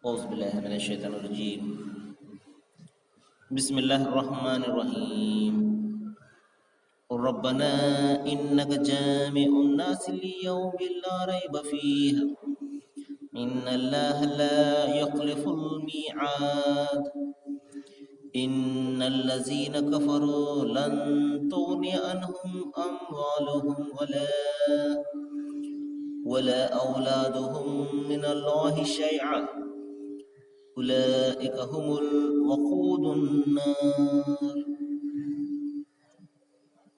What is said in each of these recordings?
أعوذ بالله من الشيطان الرجيم. بسم الله الرحمن الرحيم. ربنا إنك جامع الناس ليوم لا ريب فيه. إن الله لا يخلف الميعاد. إن الذين كفروا لن تغني عنهم أموالهم ولا ولا أولادهم من الله شيئا. أولئك هم الوقود النار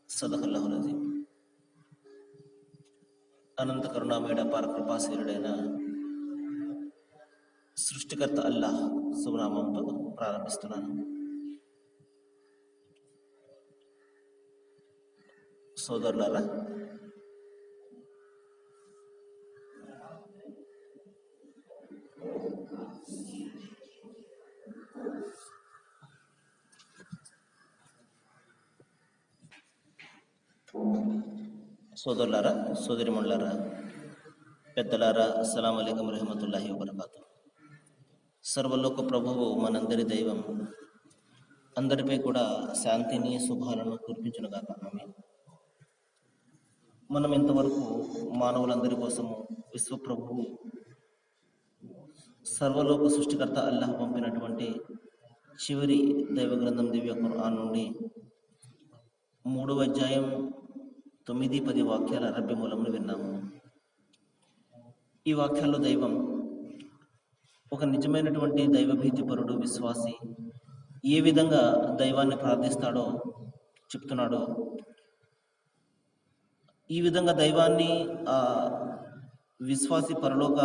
صدق الله العظيم అనంత కరుణామేడ పార కృపాశీలుడైన సృష్టికర్త అల్లాహ్ శుభనామంతో ప్రారంభిస్తున్నాను సోదరులారా సోదరులారా సోదరిమణులారా పెద్దలారా అస్సలం అయికం రహమతుల్లాహి వబర్కాతు సర్వలోక ప్రభువు మనందరి దైవం అందరిపై కూడా శాంతిని శుభాలను కురిపించునుగాక ఆమె మనం ఇంతవరకు మానవులందరి కోసము విశ్వప్రభువు సర్వలోక సృష్టికర్త అల్లాహ్ పంపినటువంటి చివరి దైవ గ్రంథం దివ్య ఖుర్ఆన్ నుండి మూడవ అధ్యాయం తొమ్మిది పది వాక్యాల అరబ్బి మూలమును విన్నాము. ఈ వాక్యాల్లో దైవం ఒక నిజమైనటువంటి దైవభీతిపరుడు విశ్వాసి ఏ విధంగా దైవాన్ని ప్రార్థిస్తాడో చెప్తున్నాడో. ఈ విధంగా దైవాన్ని ఆ విశ్వాసి పరలోక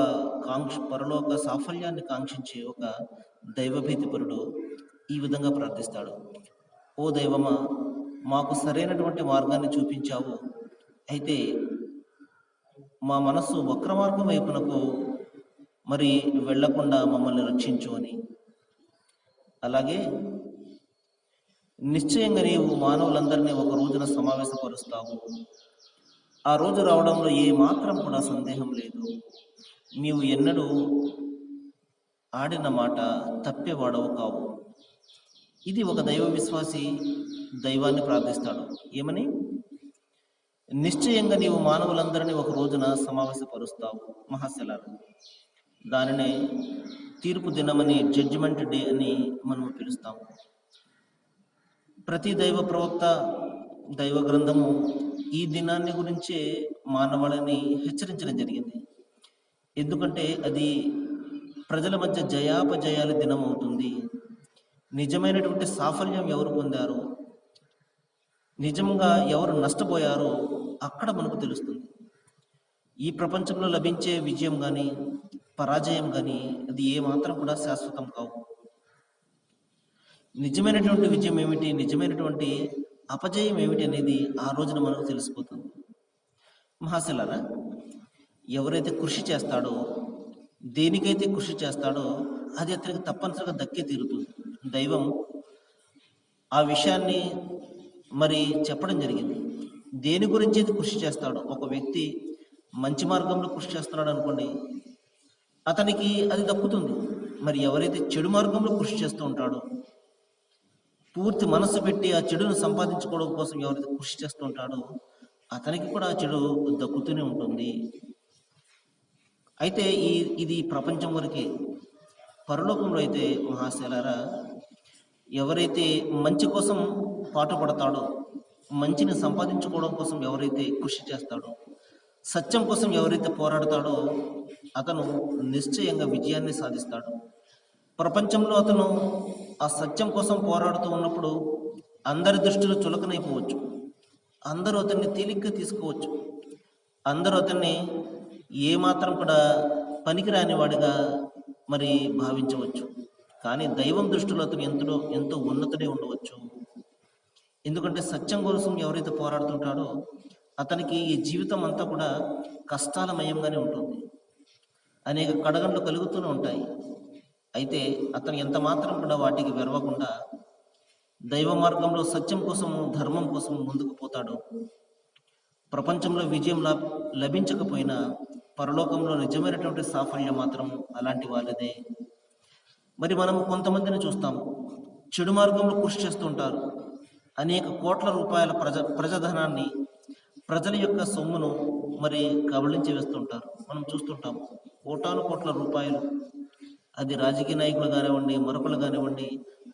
కాంక్ష పరలోక సాఫల్యాన్ని కాంక్షించే ఒక దైవభీతిపరుడు ఈ విధంగా ప్రార్థిస్తాడు. ఓ దైవమా మాకు సరైనటువంటి మార్గాన్ని చూపించావు. అయితే మా మనస్సు వక్ర మార్గం వైపునకు మరి వెళ్ళకుండా మమ్మల్ని రక్షించు అని. అలాగే నిశ్చయంగా నీవు మానవులందరినీ ఒక రోజున సమావేశపరుస్తావు. ఆ రోజు రావడంలో ఏ మాత్రం కూడా సందేహం లేదు. నీవు ఎన్నడూ ఆడిన మాట తప్పేవాడవు కావు. ఇది ఒక దైవ విశ్వాసి దైవాన్ని ప్రార్థిస్తాడు. ఏమని? నిశ్చయంగా నీవు మానవులందరినీ ఒక రోజున సమావేశపరుస్తావు మహాశలాలు. దానినే తీర్పు దినమని జడ్జిమెంట్ డే అని మనం పిలుస్తాము. ప్రతి దైవ ప్రవక్త దైవ గ్రంథము ఈ దినాన్ని గురించే మానవాళిని హెచ్చరించడం జరిగింది. ఎందుకంటే అది ప్రజల మధ్య జయాపజయాల దినం అవుతుంది నిజమైనటువంటి సాఫల్యం ఎవరు పొందారు? నిజంగా ఎవరు నష్టపోయారో? అక్కడ మనకు తెలుస్తుంది. ఈ ప్రపంచంలో లభించే విజయం కానీ పరాజయం కానీ అది ఏమాత్రం కూడా శాశ్వతం కావు. నిజమైనటువంటి విజయం ఏమిటి? నిజమైనటువంటి అపజయం ఏమిటి అనేది ఆ రోజున మనకు తెలిసిపోతుంది. మహాశలారా ఎవరైతే కృషి చేస్తాడో దేనికైతే కృషి చేస్తాడో అది అతనికి తప్పనిసరిగా దక్కే తీరుతుంది. దైవం ఆ విషయాన్ని మరి చెప్పడం జరిగింది. దేని గురించి అయితే కృషి చేస్తాడో ఒక వ్యక్తి మంచి మార్గంలో కృషి చేస్తున్నాడు అనుకోండి అతనికి అది దక్కుతుంది. మరి ఎవరైతే చెడు మార్గంలో కృషి చేస్తూ ఉంటాడో పూర్తి మనసు పెట్టి ఆ చెడును సంపాదించుకోవడం కోసం ఎవరైతే కృషి చేస్తూ ఉంటాడో అతనికి కూడా ఆ చెడు దక్కుతూనే ఉంటుంది. అయితే ఈ ఇది ప్రపంచం వరకే పరలోకంలో అయితే మహాశలారా ఎవరైతే మంచి కోసం పాటుపడతాడో మంచిని సంపాదించుకోవడం కోసం ఎవరైతే కృషి చేస్తాడో సత్యం కోసం ఎవరైతే పోరాడతాడో అతను నిశ్చయంగా విజయాన్ని సాధిస్తాడు. ప్రపంచంలో అతను ఆ సత్యం కోసం పోరాడుతూ ఉన్నప్పుడు అందరి దృష్టిలో చులకనైపోవచ్చు. అందరూ అతన్ని తేలిగ్గా తీసుకోవచ్చు. అందరూ అతన్ని ఏమాత్రం కూడా పనికిరాని వాడిగా మరి భావించవచ్చు. కానీ దైవం దృష్టిలో అతను ఎంతో ఎంతో ఉన్నతుడే ఉండవచ్చు. ఎందుకంటే సత్యం కోసం ఎవరైతే పోరాడుతుంటాడో అతనికి ఈ జీవితం అంతా కూడా కష్టాలమయంగానే ఉంటుంది. అనేక కడగండ్లు కలుగుతూనే ఉంటాయి. అయితే అతను ఎంత మాత్రం కూడా వాటికి వెరవకుండా దైవ మార్గంలో సత్యం కోసము ధర్మం కోసం ముందుకు పోతాడు ప్రపంచంలో విజయం లబ్ లభించకపోయినా పరలోకంలో నిజమైనటువంటి సాఫల్యం మాత్రం అలాంటి వాళ్ళదే. మరి మనం కొంతమందిని చూస్తాము. చెడు మార్గంలో కృషి చేస్తుంటారు. అనేక కోట్ల రూపాయల ప్రజ ప్రజాధనాన్ని ప్రజల యొక్క సొమ్మును మరి కబళించి వేస్తుంటారు. మనం చూస్తుంటాం కోటాను కోట్ల రూపాయలు అది రాజకీయ నాయకులు కానివ్వండి మరొకలు కానివ్వండి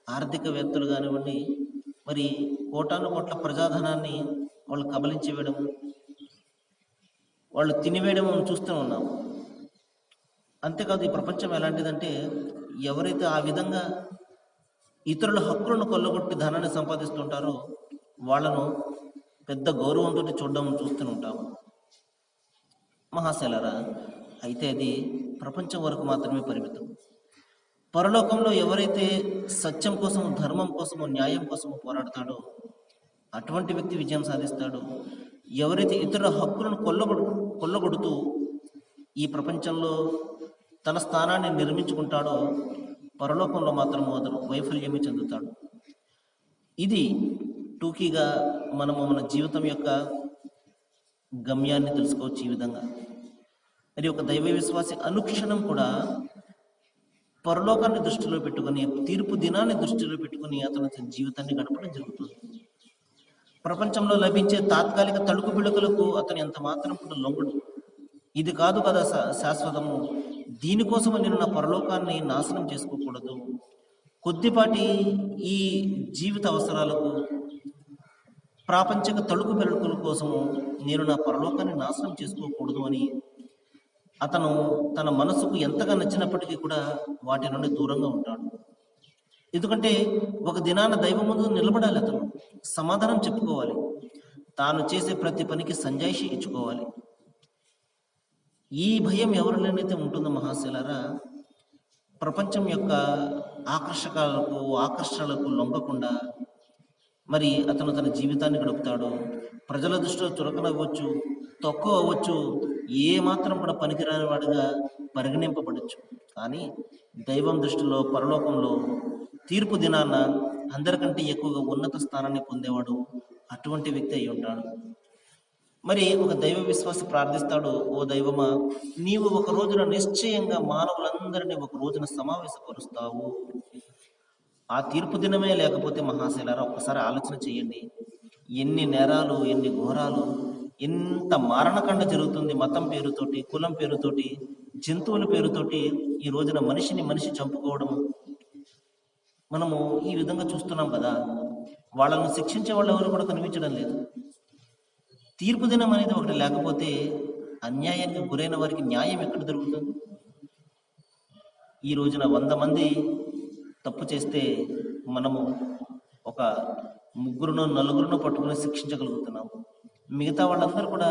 ఆర్థికవేత్తలు కానివ్వండి మరి కోటాను కోట్ల ప్రజాధనాన్ని వాళ్ళు కబలించి వేయడం వాళ్ళు తినివేయడం మనం చూస్తూ ఉన్నాము. అంతేకాదు ఈ ప్రపంచం ఎలాంటిదంటే ఎవరైతే ఆ విధంగా ఇతరుల హక్కులను కొల్లగొట్టి ధనాన్ని సంపాదిస్తుంటారో వాళ్ళను పెద్ద గౌరవంతో చూడడం చూస్తూ ఉంటాము. మహాశలరా అయితే అది ప్రపంచం వరకు మాత్రమే పరిమితం. పరలోకంలో ఎవరైతే సత్యం కోసము ధర్మం కోసము న్యాయం కోసము పోరాడతాడో అటువంటి వ్యక్తి విజయం సాధిస్తాడు. ఎవరైతే ఇతరుల హక్కులను కొల్లగొడు కొల్లగొడుతూ ఈ ప్రపంచంలో తన స్థానాన్ని నిర్మించుకుంటాడో పరలోకంలో మాత్రం అతను వైఫల్యమే చెందుతాడు. ఇది టూకీగా మనము మన జీవితం యొక్క గమ్యాన్ని తెలుసుకోవచ్చు ఈ విధంగా. మరి ఒక దైవ విశ్వాసి అనుక్షణం కూడా పరలోకాన్ని దృష్టిలో పెట్టుకొని తీర్పు దినాన్ని దృష్టిలో పెట్టుకొని అతను తన జీవితాన్ని గడపడం జరుగుతుంది. ప్రపంచంలో లభించే తాత్కాలిక తడుకు బిడుకలకు అతను ఎంత మాత్రం కూడా లొంగడు. ఇది కాదు కదా శా- శాశ్వతము. దీనికోసం నేను నా పరలోకాన్ని నాశనం చేసుకోకూడదు. కొద్దిపాటి ఈ జీవిత అవసరాలకు ప్రాపంచిక తడుకు పెరడుకుల కోసము నేను నా పరలోకాన్ని నాశనం చేసుకోకూడదు అని అతను తన మనసుకు ఎంతగా నచ్చినప్పటికీ కూడా వాటి నుండి దూరంగా ఉంటాడు. ఎందుకంటే ఒక దినాన దైవం ముందు నిలబడాలి అతను. సమాధానం చెప్పుకోవాలి. తాను చేసే ప్రతి పనికి సంజాయిషి ఇచ్చుకోవాలి. ఈ భయం ఎవరిలోనైతే ఉంటుందో మహాశిలారా ప్రపంచం యొక్క ఆకర్షకాలకు ఆకర్షణలకు లొంగకుండా మరి అతను తన జీవితాన్ని గడుపుతాడు. ప్రజల దృష్టిలో చురకనవ్వచ్చు తక్కువ అవ్వచ్చు ఏ మాత్రం కూడా పనికిరాని వాడిగా పరిగణింపబడచ్చు. కానీ దైవం దృష్టిలో పరలోకంలో తీర్పు దినాన అందరికంటే ఎక్కువగా ఉన్నత స్థానాన్ని పొందేవాడు అటువంటి వ్యక్తి అయి ఉంటాడు. మరి ఒక దైవ విశ్వాసి ప్రార్థిస్తాడు ఓ దైవమా నీవు ఒక రోజున నిశ్చయంగా మానవులందరినీ ఒక రోజున సమావేశపరుస్తావు. ఆ తీర్పు దినమే లేకపోతే మహాశైలారా ఒక్కసారి ఆలోచన చేయండి. ఎన్ని నేరాలు ఎన్ని ఘోరాలు ఎంత మారణకండ జరుగుతుంది మతం పేరుతోటి కులం పేరుతోటి జంతువుల పేరుతోటి ఈ రోజున మనిషిని మనిషి చంపుకోవడం. మనము ఈ విధంగా చూస్తున్నాం కదా వాళ్ళను శిక్షించే వాళ్ళు ఎవరు కూడా కనిపించడం లేదు. తీర్పు దినం అనేది ఒకటి లేకపోతే అన్యాయానికి గురైన వారికి న్యాయం ఎక్కడ దొరుకుతుంది? ఈ రోజున వంద మంది తప్పు చేస్తే మనము ఒక ముగ్గురును నలుగురును పట్టుకుని శిక్షించగలుగుతున్నాము. మిగతా వాళ్ళందరూ కూడా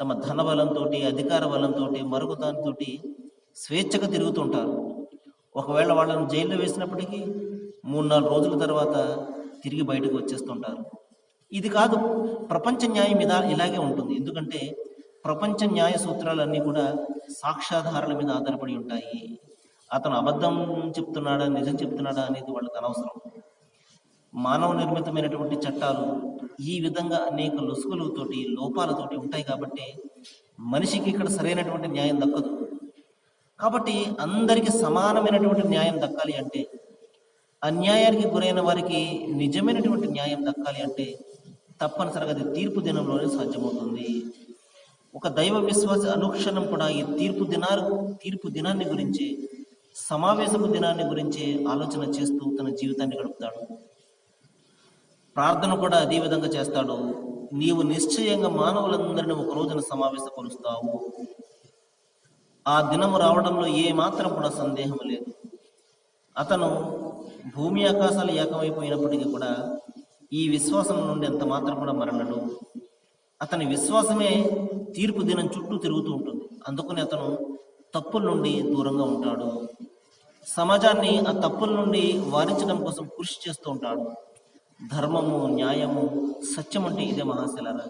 తమ ధన బలంతో అధికార బలంతో మరొక దానితో స్వేచ్ఛగా తిరుగుతుంటారు ఒకవేళ వాళ్ళని జైల్లో వేసినప్పటికీ మూడు నాలుగు రోజుల తర్వాత తిరిగి బయటకు వచ్చేస్తుంటారు. ఇది కాదు ప్రపంచ న్యాయం మీద ఇలాగే ఉంటుంది. ఎందుకంటే ప్రపంచ న్యాయ సూత్రాలన్నీ కూడా సాక్ష్యాధారాల మీద ఆధారపడి ఉంటాయి. అతను అబద్ధం చెప్తున్నాడా నిజం చెప్తున్నాడా అనేది వాళ్ళకి అనవసరం. మానవ నిర్మితమైనటువంటి చట్టాలు ఈ విధంగా అనేక లొసుగులతోటి లోపాలతోటి ఉంటాయి కాబట్టి మనిషికి ఇక్కడ సరైనటువంటి న్యాయం దక్కదు. కాబట్టి అందరికీ సమానమైనటువంటి న్యాయం దక్కాలి అంటే అన్యాయానికి గురైన వారికి నిజమైనటువంటి న్యాయం దక్కాలి అంటే తప్పనిసరిగా అది తీర్పు దినంలోనే సాధ్యమవుతుంది. ఒక దైవ విశ్వాస అనుక్షణం కూడా ఈ తీర్పు దినాలు తీర్పు దినాన్ని గురించి సమావేశపు దినాన్ని గురించి ఆలోచన చేస్తూ తన జీవితాన్ని గడుపుతాడు. ప్రార్థన కూడా అదే విధంగా చేస్తాడు. నీవు నిశ్చయంగా మానవులందరినీ ఒక రోజున సమావేశపరుస్తావు. ఆ దినము రావడంలో ఏ మాత్రం కూడా సందేహం లేదు. అతను భూమి ఆకాశాలు ఏకమైపోయినప్పటికీ కూడా ఈ విశ్వాసం నుండి ఎంత మాత్రం కూడా మరణడు. అతని విశ్వాసమే తీర్పు దినం చుట్టూ తిరుగుతూ ఉంటుంది. అందుకని అతను తప్పుల నుండి దూరంగా ఉంటాడు. సమాజాన్ని ఆ తప్పుల నుండి వారించడం కోసం కృషి చేస్తూ ఉంటాడు. ధర్మము న్యాయము సత్యం అంటే ఇదే మహాశిలారా.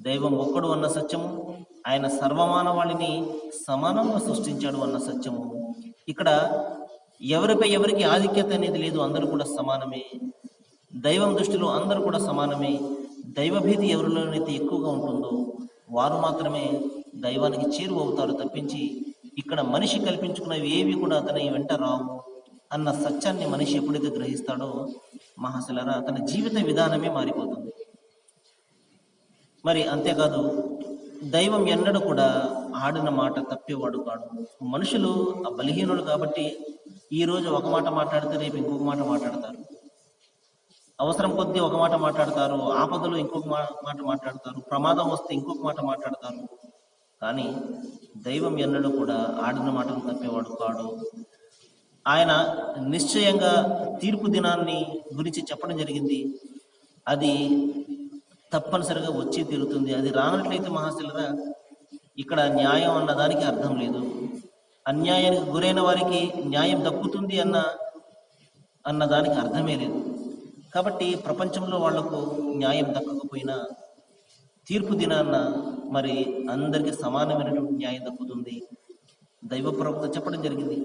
దైవం ఒక్కడు అన్న సత్యము ఆయన సర్వమానవాళిని సమానంగా సృష్టించాడు అన్న సత్యము. ఇక్కడ ఎవరిపై ఎవరికి ఆధిక్యత అనేది లేదు అందరూ కూడా సమానమే. దైవం దృష్టిలో అందరూ కూడా సమానమే. దైవభీతి ఎవరిలోనైతే ఎక్కువగా ఉంటుందో వారు మాత్రమే దైవానికి చేరువ అవుతారు తప్పించి ఇక్కడ మనిషి కల్పించుకున్నవి ఏవి కూడా అతని వెంట రావు అన్న సత్యాన్ని మనిషి ఎప్పుడైతే గ్రహిస్తాడో మహాశిలరా తన జీవిత విధానమే మారిపోతుంది. మరి అంతేకాదు దైవం ఎన్నడూ కూడా ఆడిన మాట తప్పేవాడు కాడు. మనుషులు ఆ బలహీనుడు కాబట్టి ఈ రోజు ఒక మాట మాట్లాడితే రేపు ఇంకొక మాట మాట్లాడతారు. అవసరం కొద్దీ ఒక మాట మాట్లాడతారు ఆపదలు ఇంకొక మా- మాట మాట్లాడతారు ప్రమాదం వస్తే ఇంకొక మాట మాట్లాడతారు. కానీ దైవం ఎన్నడూ కూడా ఆడిన మాటను తప్పేవాడు కాడు. ఆయన నిశ్చయంగా తీర్పు దినాన్ని గురించి చెప్పడం జరిగింది. అది తప్పనిసరిగా వచ్చి తీరుతుంది. అది రానట్లయితే మహాశిలరా ఇక్కడ న్యాయం అన్న దానికి అర్థం లేదు. అన్యాయానికి గురైన వారికి న్యాయం దక్కుతుంది అన్న అన్న దానికి అర్థమే లేదు. కాబట్టి ప్రపంచంలో వాళ్ళకు న్యాయం దక్కకపోయినా తీర్పు దినాన్న మరి అందరికీ సమానమైనటువంటి న్యాయం దక్కుతుంది. దైవ ప్రవక్త చెప్పడం జరిగింది.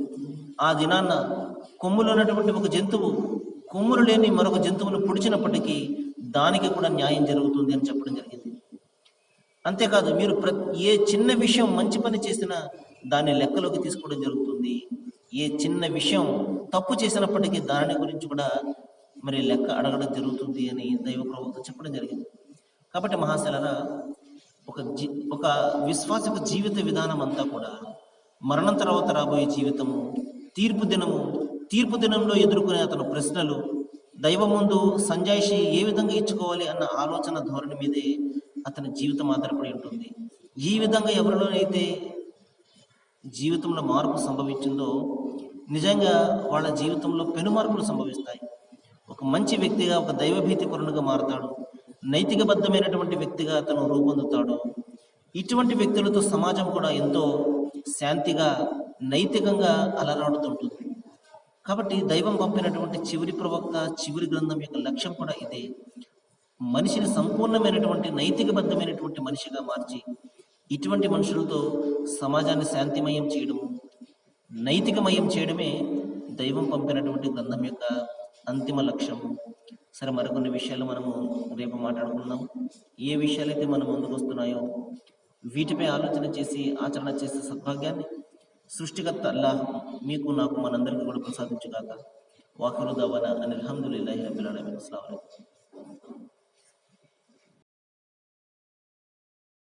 ఆ దినాన్న కొమ్ములు ఉన్నటువంటి ఒక జంతువు కొమ్ములు లేని మరొక జంతువును పొడిచినప్పటికీ దానికి కూడా న్యాయం జరుగుతుంది అని చెప్పడం జరిగింది. అంతేకాదు మీరు ప్ర ఏ చిన్న విషయం మంచి పని చేసినా దాన్ని లెక్కలోకి తీసుకోవడం జరుగుతుంది. ఏ చిన్న విషయం తప్పు చేసినప్పటికీ దాని గురించి కూడా మరి లెక్క అడగడం జరుగుతుంది అని దైవ ప్రభుత్వం చెప్పడం జరిగింది. కాబట్టి మహాశలరా ఒక జీ ఒక విశ్వాసక జీవిత విధానం అంతా కూడా మరణం తర్వాత రాబోయే జీవితము తీర్పు దినము తీర్పు దినంలో ఎదుర్కొనే అతను ప్రశ్నలు దైవం ముందు సంజాయిషి ఏ విధంగా ఇచ్చుకోవాలి అన్న ఆలోచన ధోరణి మీదే అతని జీవితం ఆధారపడి ఉంటుంది. ఈ విధంగా ఎవరిలోనైతే జీవితంలో మార్పు సంభవించిందో నిజంగా వాళ్ళ జీవితంలో పెను మార్పులు సంభవిస్తాయి. ఒక మంచి వ్యక్తిగా ఒక దైవభీతి పరునుగా మారతాడు. నైతికబద్ధమైనటువంటి వ్యక్తిగా అతను రూపొందుతాడు. ఇటువంటి వ్యక్తులతో సమాజం కూడా ఎంతో శాంతిగా నైతికంగా అలరాడుతుంటుంది. కాబట్టి దైవం పంపినటువంటి చివరి ప్రవక్త చివరి గ్రంథం యొక్క లక్ష్యం కూడా ఇదే. మనిషిని సంపూర్ణమైనటువంటి నైతికబద్ధమైనటువంటి మనిషిగా మార్చి ఇటువంటి మనుషులతో సమాజాన్ని శాంతిమయం చేయడము నైతికమయం చేయడమే దైవం పంపినటువంటి గ్రంథం యొక్క అంతిమ లక్ష్యం. సరే మరికొన్ని విషయాలు మనము రేపు మాట్లాడుకుందాం. ఏ విషయాలైతే మన ముందుకు వస్తున్నాయో వీటిపై ఆలోచన చేసి ఆచరణ చేసే సద్భాగ్యాన్ని సృష్టికర్త అల్లాహ్ మీకు నాకు మనందరికీ కూడా ప్రసాదించుగాక. వాకిరు దావానా అని అల్హమ్దులిల్లాహి రబ్బిల్ అలమీన్ అస్సలాము అలైకుం.